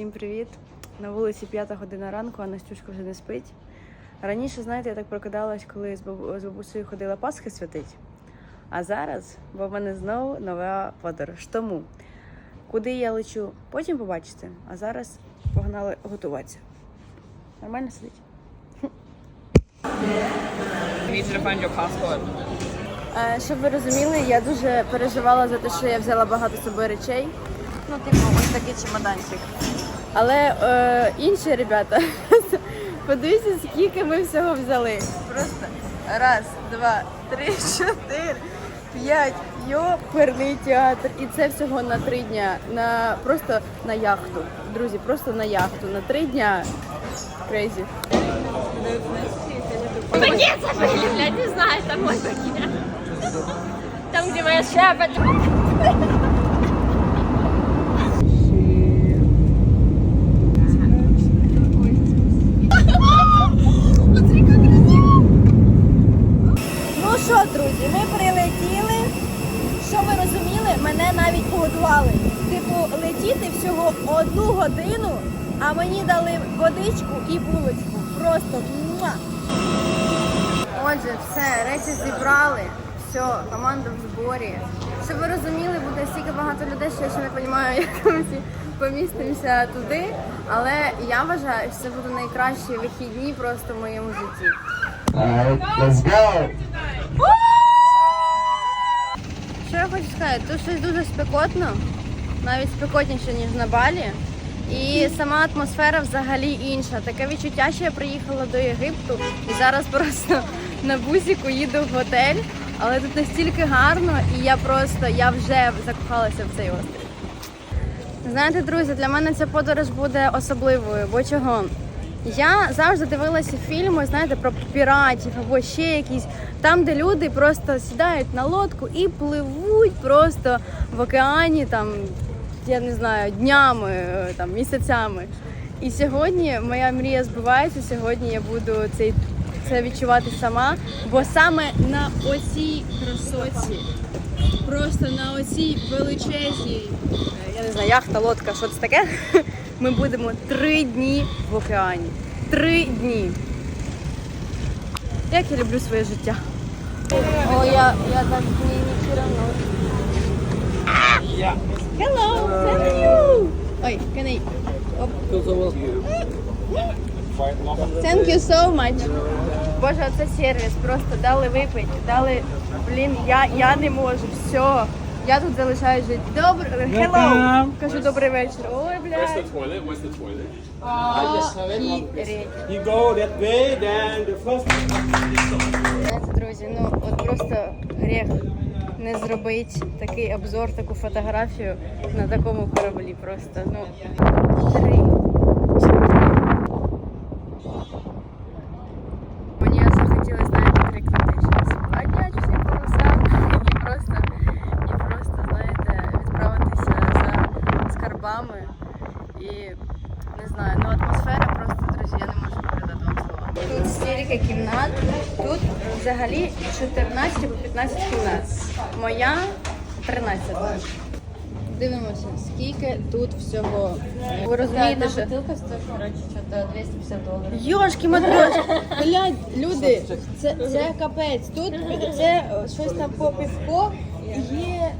Всім привіт! На вулиці п'ята година ранку, а Настюшка вже не спить. Раніше, знаєте, я так прокидалась, коли з бабу- з бабусею ходила Пасхи святить. А зараз, бо в мене знову нова подорож. Тому куди я лечу, потім побачите. А зараз погнали готуватися. Нормально сидить? Е, Щоб ви розуміли, я дуже переживала за те, що я взяла багато з собою речей. Ну, типу, ось такий чемоданчик. Але е, інші ребята, подивіться, скільки ми всього взяли. Просто раз, два, три, чотири, п'ять. Йоперний театр. І це всього на три дня. На просто на яхту. Друзі, просто на яхту. На три дня. Крейзі. Пакет забыли, блядь, не знаю, там мой пакет. Там, где моя шляпа. Друзі, ми прилетіли. Що ви розуміли, мене навіть погодували. Типу, летіти всього одну годину, а мені дали водичку і булочку. Просто муа! Отже, все, речі зібрали. Все, команда в зборі. Щоб ви розуміли, буде стільки багато людей, що я ще не розумію, як ми всі помістимося туди. Але я вважаю, що це будуть найкращі вихідні просто в моєму житті. Alright, let's go. Що я хочу сказати? Тут щось дуже спекотно, навіть спекотніше, ніж на Балі. І сама атмосфера взагалі інша. Таке відчуття, що я приїхала до Єгипту і зараз просто на бусіку їду в готель. Але тут настільки гарно, і я просто я вже закохалася в цей острів. Знаєте, друзі, для мене ця подорож буде особливою, бо чого? Я завжди дивилася фільми, знаєте, про піратів або ще якісь там, де люди просто сідають на лодку і пливуть просто в океані, там я не знаю, днями, е, там місяцями. І сьогодні моя мрія збувається. Сьогодні я буду цей це відчувати сама, бо саме на оцій красоті просто на оцій величезній, е, я не знаю, яхта, лодка, що це таке. Ми будемо три дні в океані. Три дні. Як я люблю своє життя. О, я, я так все равно. Hello, thank you. Ой, can I... Оп. Thank you so much. Боже, це сервіс. Просто дали випити, дали. Блін, я, я не можу. Все. Я тут залишаюсь жити. Добре. Hello. Кажу добрий вечір. Ой, the toilet? Where's the toilet? You go that way, then the first друзі, ну от просто гріх не зробити такий обзор, таку фотографію на такому кораблі. Просто ну три. 14 15 кімнат. Моя 13. Дивимося, скільки тут всього. Ви розумієте, що... бутылка стоит, короче, что-то 250 долларов. Йошки матрошки, блядь, люди, це, це капець. Тут це щось там по півко є.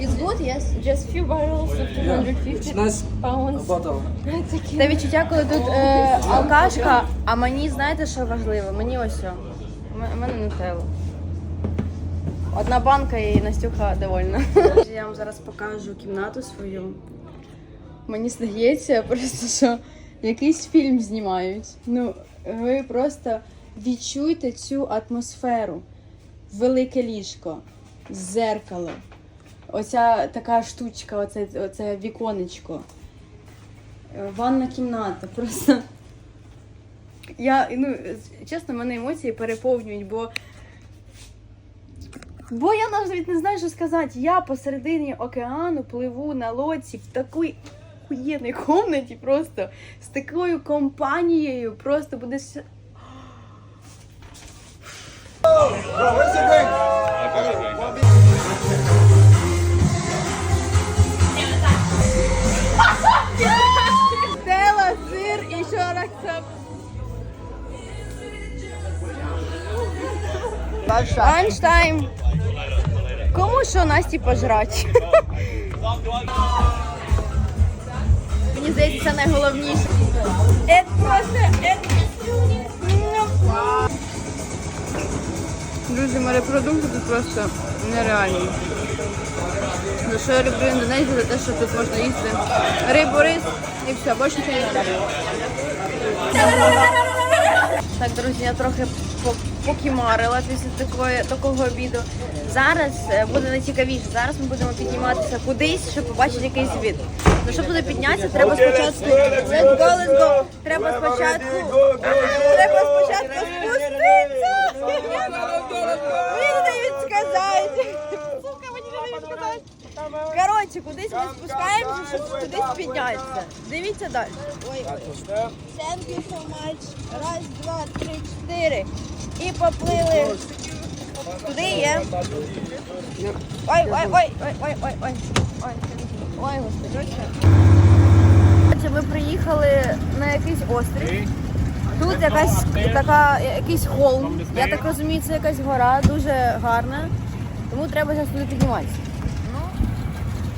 It's good, yes? Just few barrels of 250 nice pounds. bottle. Те відчуття, коли тут е, алкашка, а мені знаєте, що важливо? Мені ось. У мене нутелла. Одна банка і Настюха довольна. Я вам зараз покажу кімнату свою. Мені здається, просто що якийсь фільм знімають. Ну, ви просто відчуйте цю атмосферу. Велике ліжко, зеркало. Оця така штучка, оце, оце віконечко. Ванна кімната. Просто. Я, ну, чесно, мене емоції переповнюють, бо. Бо я навіть не знаю, що сказати. Я посередині океану пливу на лодці в такій охуєнній комнаті, просто з такою компанією, просто будеш. Стела, сир і що рахсап. Що Насті пожрати? Мені здається, це найголовніше. Це просто... Друзі, морепродукти тут просто нереальні. За що я люблю Індонезію, за те, що тут можна їсти рибу, рис і все, більше нічого не треба. Так, друзі, я трохи покімарила після такої, такого обіду. Зараз е, буде найцікавіше. Зараз ми будемо підніматися кудись, щоб побачити якийсь від. Ну, щоб туди піднятися, треба спочатку. Let's go, let's go. Треба спочатку. Треба спочатку спуститися. Він не дають сказати. Сука, мені не дають сказати. Коротше, кудись ми спускаємося, щоб кудись піднятися. Дивіться далі. Ой, ой. Thank you so much. Раз, два, три, чотири. І поплили. Туди є. Ой, ой, ой, ой, ой, ой, ой. Ой, ой, господи. Коротше, Ми приїхали на якийсь острів. Тут якась така, якийсь холм. Я так розумію, це якась гора, дуже гарна. Тому треба зараз туди підніматися.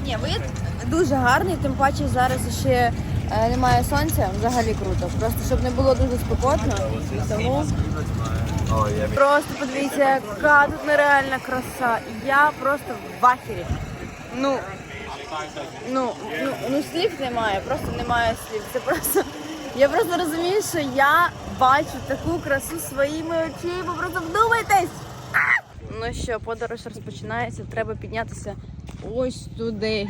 Ні, вид дуже гарний, тим паче зараз ще е, немає сонця, взагалі круто. Просто щоб не було дуже спекотно. Тому просто подивіться, яка тут нереальна краса. Я просто в ахері. Ну, ну, ну, ну слів немає, просто немає слів. Це просто. Я просто розумію, що я бачу таку красу своїми очима. Просто вдумайтесь! Ну що, подорож розпочинається, треба піднятися ось туди.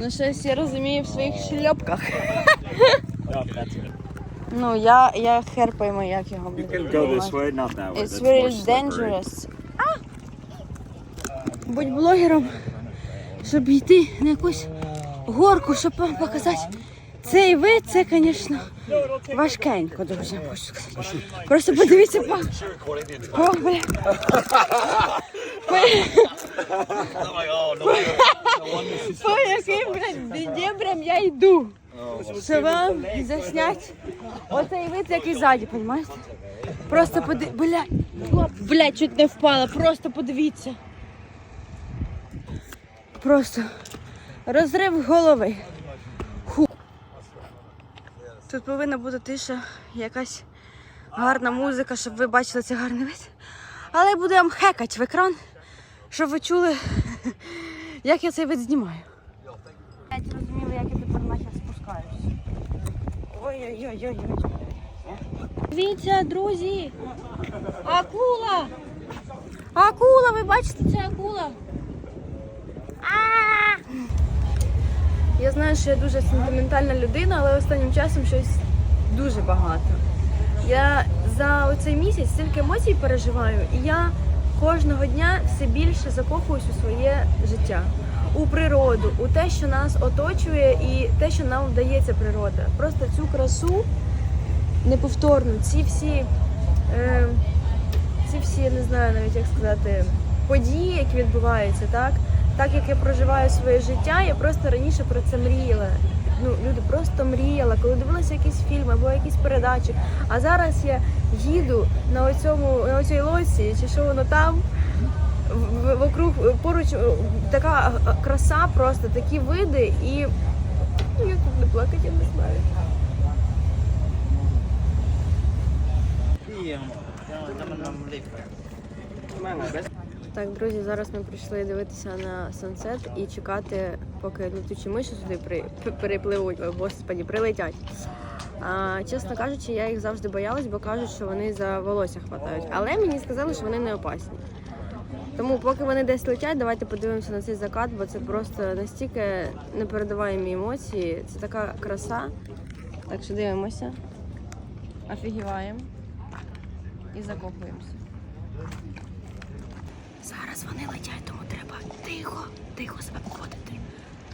Ну щось я розумію в своїх шльопках. Ну, я, я хер пойму, як його way. It's very dangerous. А! Будь блогером, щоб йти на якусь горку, щоб вам показати. Цей вид, це, звісно, важкенько, друзі. Просто подивіться, па. О, бля. По яким, блядь, дебрям я йду. Що вам заснять оцей вид, який ззаді, розумієте? Просто поди... Бля... Бля, чуть не впала. Просто подивіться. Просто розрив голови. Тут повинна бути тиша, якась гарна музика, щоб ви бачили цей гарний вид. Але будемо хекати в екран, щоб ви чули, як я цей вид знімаю. Я зрозуміла, як я тепер наче спускаюся. Ой-ой-ой-ой. Дивіться, друзі! Акула! Акула, ви бачите, це акула. А! Я знаю, що я дуже сентиментальна людина, але останнім часом щось дуже багато. Я за оцей місяць стільки емоцій переживаю, і я кожного дня все більше закохуюсь у своє життя, у природу, у те, що нас оточує, і те, що нам вдається природа. Просто цю красу неповторну, ці всі, е, ці всі, не знаю навіть як сказати, події, які відбуваються, так? Так як я проживаю своє життя, я просто раніше про це мріяла. Ну, люди просто мріяла, коли дивилася якісь фільми або якісь передачі. А зараз я їду на оцьому, на оцій лоці, чи що воно там. Вокруг поруч е, така е, краса, просто такі види, і ну, як тут не плакати, я не знаю. Так, друзі, зараз ми прийшли дивитися на сансет і чекати, поки летучі миші сюди при, перепливуть, о, господі, прилетять. А, чесно кажучи, я їх завжди боялась, бо кажуть, що вони за волосся хватають. Але мені сказали, що вони не опасні. Тому, поки вони десь летять, давайте подивимося на цей закат, бо це просто настільки непередаваємі емоції. Це така краса. Так що дивимося, офігіваємо і закопуємося. Зараз вони летять, тому треба тихо, тихо себе поводити,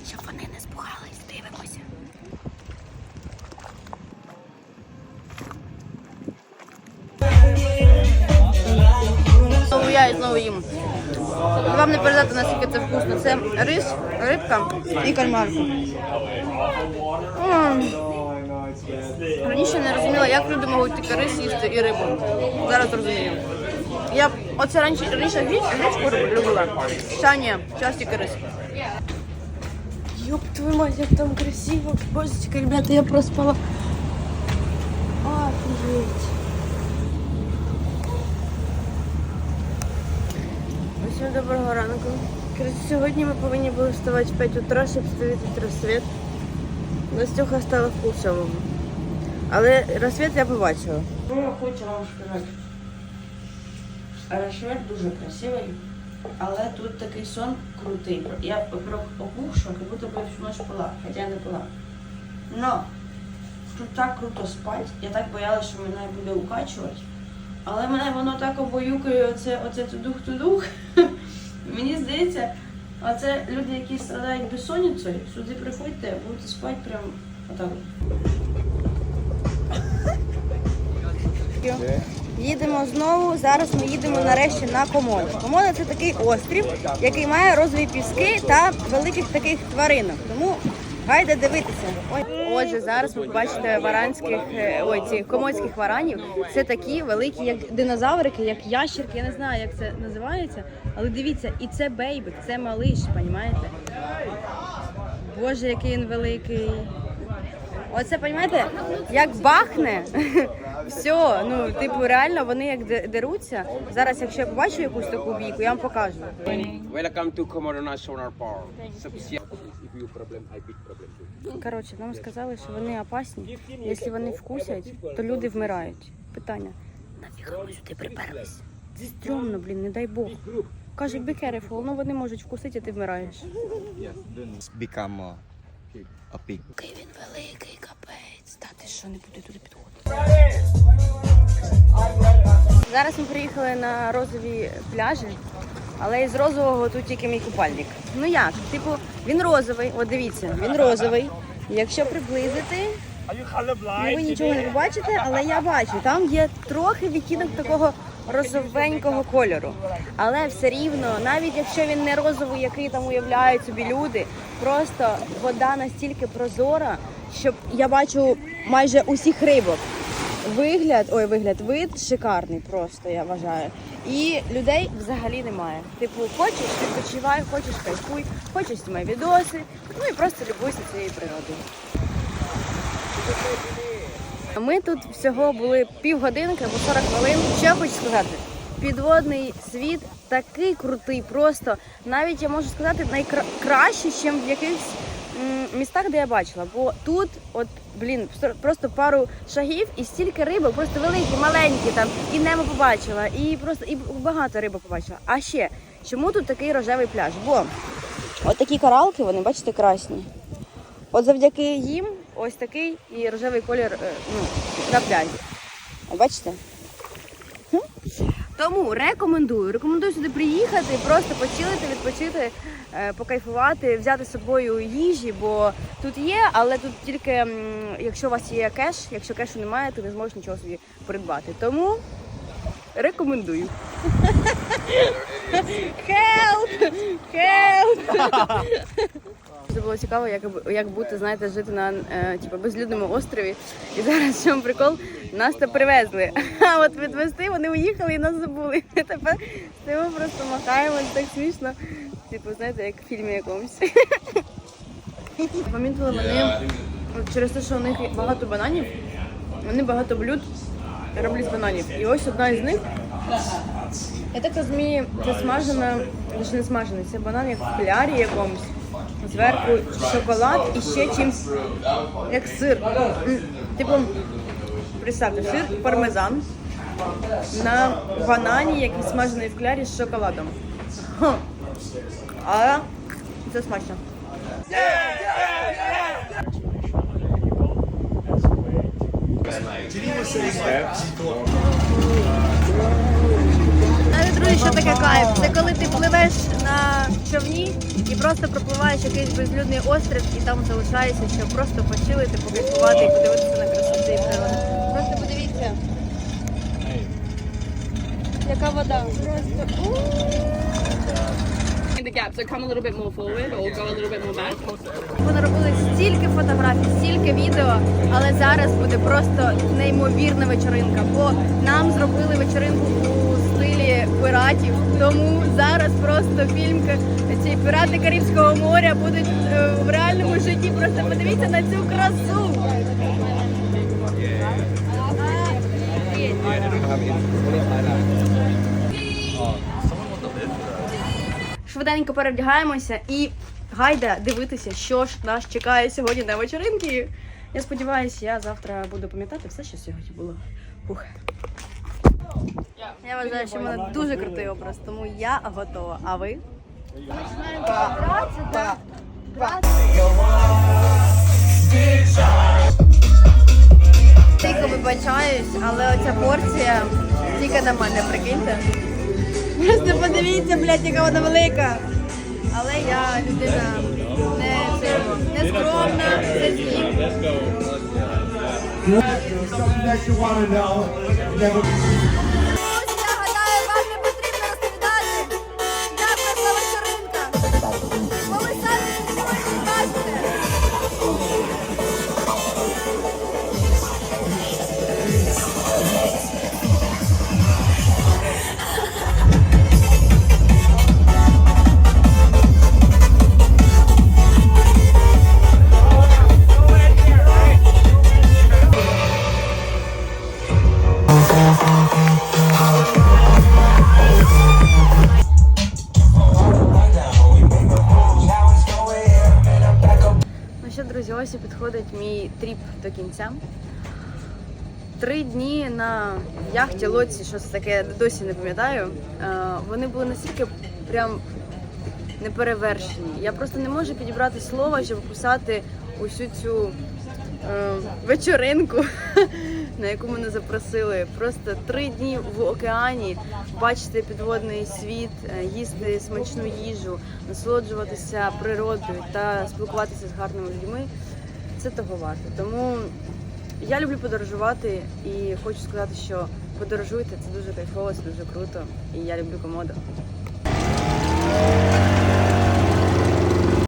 щоб вони не спугались. Дивимося. Я і знову їм. Вам не передати, наскільки це вкусно. Це рис, рибка і кальмарка. М. Раніше не розуміла, як люди можуть тільки рис їсти і рибу. Зараз розумію. Оце раніше раніше гріч- гречку любила. Зараз тільки рис. Ёб твою мать, як там красиво. Божечка, ребята, я проспала. Офігеть. Усім доброго ранку. Коротше, сьогодні ми повинні були вставати в 5 утра, щоб встретити розсвіт. Настюха стала в пул Але розсвіт я побачила. Ну, хочу вам сказати. Розсвіт дуже красивий, але тут такий сон крутий. Я опухшу, як будто би всю ночь пила, хоча я не пила. Но тут так круто спать. Я так боялася, що мене буде укачувати. Але мене воно так обоюкає, оце, оце тудух-тудух. Мені здається, оце люди, які страдають безсонницею, сюди приходьте, будете спати прям отак. Їдемо знову. Зараз ми їдемо нарешті на Комоду. Комода це такий острів, який має розові піски та великих таких тваринок. Тому гайде дивитися. Отже, зараз ви побачите варанських, е, ой, ці комодських варанів. Це такі великі, як динозаврики, як ящерки. Я не знаю, як це називається, але дивіться, і це бейбик, це малиш, понімаєте? Боже, який він великий. Оце, розумієте, як бахне, все, ну, типу, реально вони як деруться. Зараз, якщо я побачу якусь таку бійку, я вам покажу. Welcome to Komodo National Park. If problem, I big problem too. Коротше, нам сказали, що вони опасні. Якщо вони вкусять, то люди вмирають. Питання: нафіга ви сюди приперлись? Це стрьомно, блін, не дай Бог. Каже, be careful, ну вони можуть вкусити, а ти вмираєш. become Який він великий, капець. Та ти що, не буду туди підходити. Зараз ми приїхали на розові пляжі, але із розового тут тільки мій купальник. Ну як? Типу, він розовий, от дивіться, він розовий. Якщо приблизити, ну ви нічого не побачите, але я бачу, там є трохи відтінок такого розовенького кольору. Але все рівно, навіть якщо він не розовий, який там уявляють собі люди, просто вода настільки прозора, що я бачу майже усіх рибок. Вигляд, ой, вигляд, вид шикарний просто, я вважаю. І людей взагалі немає. Типу, хочеш, відпочивай, хочеш кайфуй, хочеш знімай відоси, ну і просто любуйся цією природою. Ми тут всього були півгодинки або 40 хвилин. Що я хочу сказати? Підводний світ такий крутий, просто навіть я можу сказати найкраще, ніж в якихось містах, де я бачила. Бо тут, от блін, просто пару шагів і стільки рибок, просто великі, маленькі там, і небо побачила, і просто і багато рибок побачила. А ще чому тут такий рожевий пляж? Бо от такі коралки, вони бачите, красні. От завдяки їм ось такий і рожевий колір е, ну, на пляжі. Бачите? Тому рекомендую. Рекомендую сюди приїхати, просто почилити, відпочити, е, покайфувати, взяти з собою їжі, бо тут є, але тут тільки якщо у вас є кеш, якщо кешу немає, ти не зможеш нічого собі придбати. Тому рекомендую. Help! Help! Це було цікаво, як, як бути, знаєте, жити на е, типу, безлюдному острові. І зараз в чому прикол, нас то привезли. А от відвезти вони уїхали і нас забули. І тепер стоїмо просто махаємо, так смішно. Типу, знаєте, як в фільмі якомусь. Помітили вони через те, що у них багато бананів, вони багато блюд роблять з бананів. І ось одна із них. Я так розумію, це смажена, це не смажений, це банан як в клярі якомусь. Зверху шоколад і ще чимсь, як сир. Типу, представте, сир пармезан на банані, який смажений в клярі з шоколадом. Хм. Але це смачно. Навіть друзі, що таке кайф? Це коли ти пливеш на човні і просто пропливаєш якийсь безлюдний острів і там залишаєшся, щоб просто почилити, покайфувати і подивитися на красоти і природу. Просто подивіться. Яка вода? Просто. The gap. So come a little bit more forward or go a little bit more back. Вони робили стільки фотографій, стільки відео, але зараз буде просто неймовірна вечоринка, бо нам зробили вечоринку у стилі пиратів. Тому зараз просто фільм ці пірати Карибського моря будуть е, в реальному житті. Просто подивіться на цю красу. Швиденько перевдягаємося і гайда дивитися, що ж нас чекає сьогодні на вечоринки. Я сподіваюся, я завтра буду пам'ятати все, що сьогодні було. Фух. Я вважаю, що в мене дуже крутий образ, тому я готова. А ви? Тихо вибачаюсь, але оця порція тільки на мене, прикиньте. Просто подивіться, блядь, яка вона велика. Але я людина не, цього, не скромна, це звіт. До кінця. Три дні на яхті, лодці, що це таке, досі не пам'ятаю. Е, Вони були настільки прям неперевершені. Я просто не можу підібрати слова, щоб описати усю цю е, вечоринку, на яку мене запросили. Просто три дні в океані, бачити підводний світ, е, їсти смачну їжу, насолоджуватися природою та спілкуватися з гарними людьми. Це того варто. Тому я люблю подорожувати і хочу сказати, що подорожуйте, це дуже кайфово, це дуже круто. І я люблю комоду.